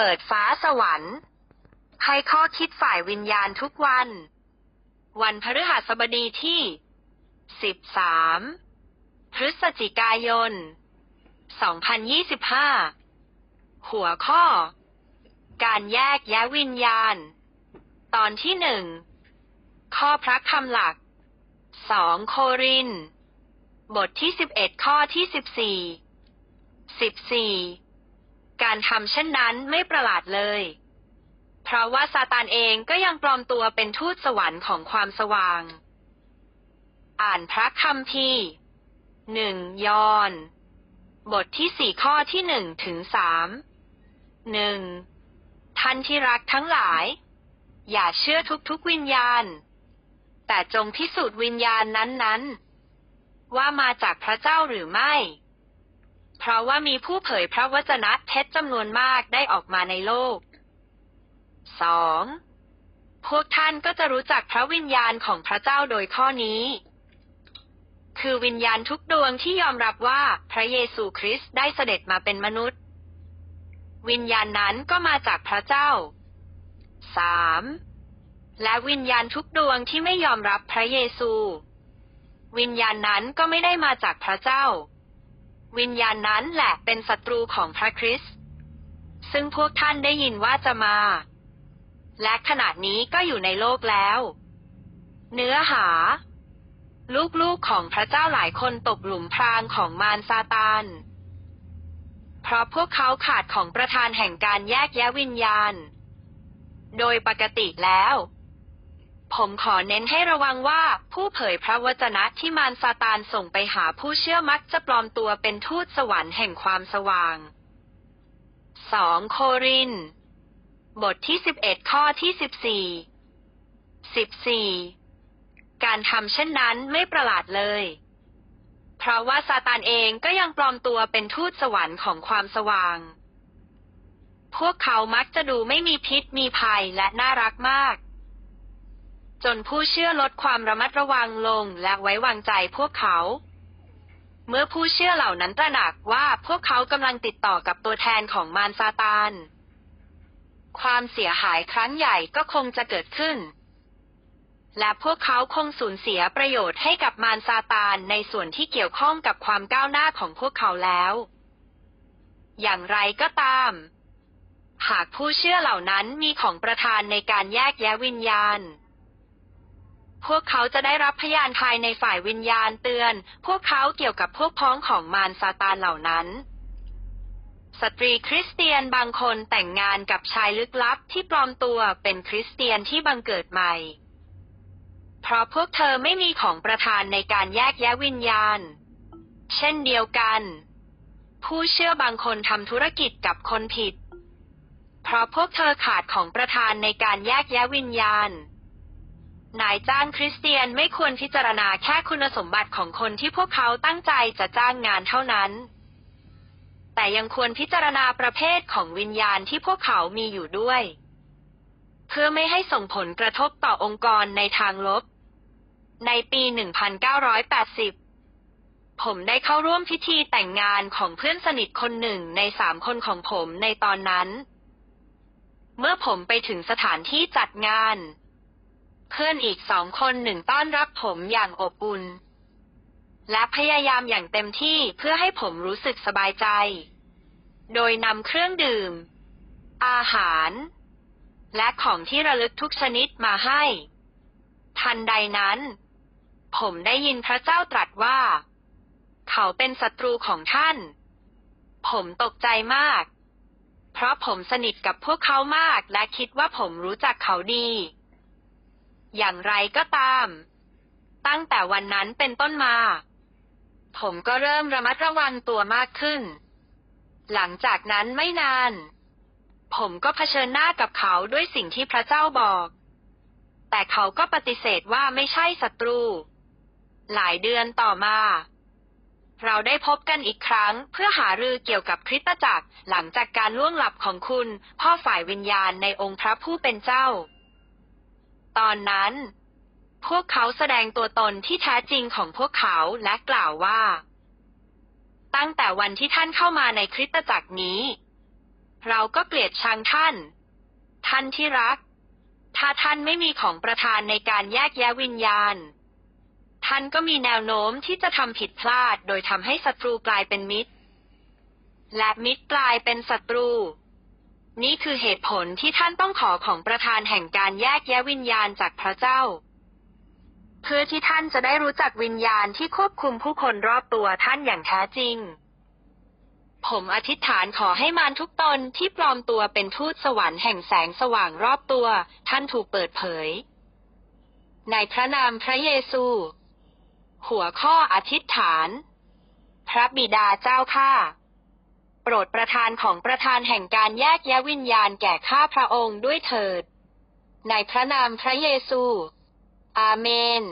เปิดฟ้าสวรรค์ ให้ข้อคิดฝ่ายวิญญาณทุกวัน วันพฤหัสบดีที่ 13 พฤศจิกายน 2025 หัวข้อ การแยกแยะวิญญาณ ตอนที่หนึ่ง ข้อพระคำหลักสองโคริน บทที่สิบเอ็ดข้อที่สิบสี่สิบสี่ การทำเช่นนั้นไม่ประหลาดเลย เพราะว่าซาตานเองก็ยังปลอมตัวเป็นทูตสวรรค์ของความสว่าง อ่านพระคัมภีร์หนึ่งยอน บทที่สี่ข้อที่หนึ่งถึงสามหนึ่งท่านที่รักทั้งหลาย อย่าเชื่อทุกๆวิญญาณ แต่จงพิสูจน์วิญญาณนั้นๆ ว่ามาจากพระเจ้าหรือไม่ เพราะว่ามีผู้เผยพระวจนะเท็จจำนวนมากได้ออกมาในโลกสองพวกท่านก็จะรู้จักพระวิญญาณของพระเจ้าโดยข้อนี้ คือวิญญาณทุกดวงที่ยอมรับว่าพระเยซูคริสต์ได้เสด็จมาเป็นมนุษย์ วิญญาณนั้นก็มาจากพระเจ้าสามและวิญญาณทุกดวงที่ไม่ยอมรับพระเยซู วิญญาณนั้นก็ไม่ได้มาจากพระเจ้า วิญญาณนั้นแหละเป็นศัตรูของพระคริสต์ซึ่งพวกท่านได้ยินว่าจะมา และขณะนี้ก็อยู่ในโลกแล้ว เนื้อหา ลูกๆของพระเจ้าหลายคนตกหลุมพรางของมารซาตานเพราะพวกเขาขาดของประธานแห่งการแยกแยะวิญญาณ โดยปกติแล้ว ผมขอเน้นให้ระวังว่า ผู้เผยพระวจนะที่มารซาตานส่งไปหาผู้เชื่อมักจะปลอมตัวเป็นทูตสวรรค์แห่งความสว่างสองโคริน บทที่สิบเอ็ดข้อที่สิบสี่สิบสี่การทำเช่นนั้นไม่ประหลาดเลย เพราะว่าซาตานเองก็ยังปลอมตัวเป็นทูตสวรรค์ของความสว่าง พวกเขามักจะดูไม่มีพิษมีภัยและน่ารักมาก จนผู้เชื่อลดความระมัดระวังลงและไว้วางใจพวกเขา เมื่อผู้เชื่อเหล่านั้นตระหนักว่าพวกเขากำลังติดต่อกับตัวแทนของมารซาตาน ความเสียหายครั้งใหญ่ก็คงจะเกิดขึ้น และพวกเขาคงสูญเสียประโยชน์ให้กับมารซาตานในส่วนที่เกี่ยวข้องกับความก้าวหน้าของพวกเขาแล้ว อย่างไรก็ตาม หากผู้เชื่อเหล่านั้นมีของประทานในการแยกแยะวิญญาณ พวกเขาจะได้รับพยานภายในฝ่ายวิญญาณเตือน พวกเขาเกี่ยวกับพวกพ้องของมารซาตานเหล่านั้น สตรีคริสเตียนบางคนแต่งงานกับชายลึกลับที่ปลอมตัวเป็นคริสเตียนที่บังเกิดใหม่ เพราะพวกเธอไม่มีของประทานในการแยกแยะวิญญาณ เช่นเดียวกัน ผู้เชื่อบางคนทำธุรกิจกับคนผิด เพราะพวกเธอขาดของประทานในการแยกแยะวิญญาณ นายจ้างคริสเตียนไม่ควรพิจารณาแค่คุณสมบัติของคนที่พวกเขาตั้งใจจะจ้างงานเท่านั้น แต่ยังควรพิจารณาประเภทของวิญญาณที่พวกเขามีอยู่ด้วย เพื่อไม่ให้ส่งผลกระทบต่อองค์กรในทางลบ ในปี 1980 ผมได้เข้าร่วมพิธีแต่งงานของเพื่อนสนิทคนหนึ่งในสามคนของผมในตอนนั้น เมื่อผมไปถึงสถานที่จัดงาน เพื่อนอีกสองคนหนึ่งต้อนรับผมอย่างอบอุ่น และพยายามอย่างเต็มที่เพื่อให้ผมรู้สึกสบายใจ โดยนำเครื่องดื่ม อาหาร และของที่ระลึกทุกชนิดมาให้ ทันใดนั้น ผมได้ยินพระเจ้าตรัสว่า เขาเป็นศัตรูของท่าน ผมตกใจมาก เพราะผมสนิทกับพวกเขามากและคิดว่าผมรู้จักเขาดี อย่างไรก็ตาม ตั้งแต่วันนั้นเป็นต้นมา ผมก็เริ่มระมัดระวังตัวมากขึ้น หลังจากนั้นไม่นาน ผมก็เผชิญหน้ากับเขาด้วยสิ่งที่พระเจ้าบอก แต่เขาก็ปฏิเสธว่าไม่ใช่ศัตรู หลายเดือนต่อมา เราได้พบกันอีกครั้งเพื่อหารือเกี่ยวกับคริสตจักรหลังจากการล่วงหลับของคุณ พ่อฝ่ายวิญญาณในองค์พระผู้เป็นเจ้า ตอนนั้น พวกเขาแสดงตัวตนที่แท้จริงของพวกเขาและกล่าวว่า ตั้งแต่วันที่ท่านเข้ามาในคริสตจักรนี้ เราก็เกลียดชังท่าน ท่านที่รัก ถ้าท่านไม่มีของประทานในการแยกแยะวิญญาณ ท่านก็มีแนวโน้มที่จะทำผิดพลาดโดยทำให้ศัตรูกลายเป็นมิตร และมิตรกลายเป็นศัตรู นี่คือเหตุผลที่ท่านต้องขอของประธานแห่งการแยกแยะวิญญาณจากพระเจ้า เพื่อที่ท่านจะได้รู้จักวิญญาณที่ควบคุมผู้คนรอบตัวท่านอย่างแท้จริง ผมอธิษฐานขอให้มารทุกตนที่ปลอมตัวเป็นทูตสวรรค์แห่งแสงสว่างรอบตัว ท่านถูกเปิดเผย ในพระนามพระเยซู หัวข้ออธิษฐาน พระบิดาเจ้าข้า ปรดประทานของประธานแห่งการแยกแยะวิญญาณแก่ข้าพระองค์ด้วยเถิด ในพระนามพระเยซู อาเมน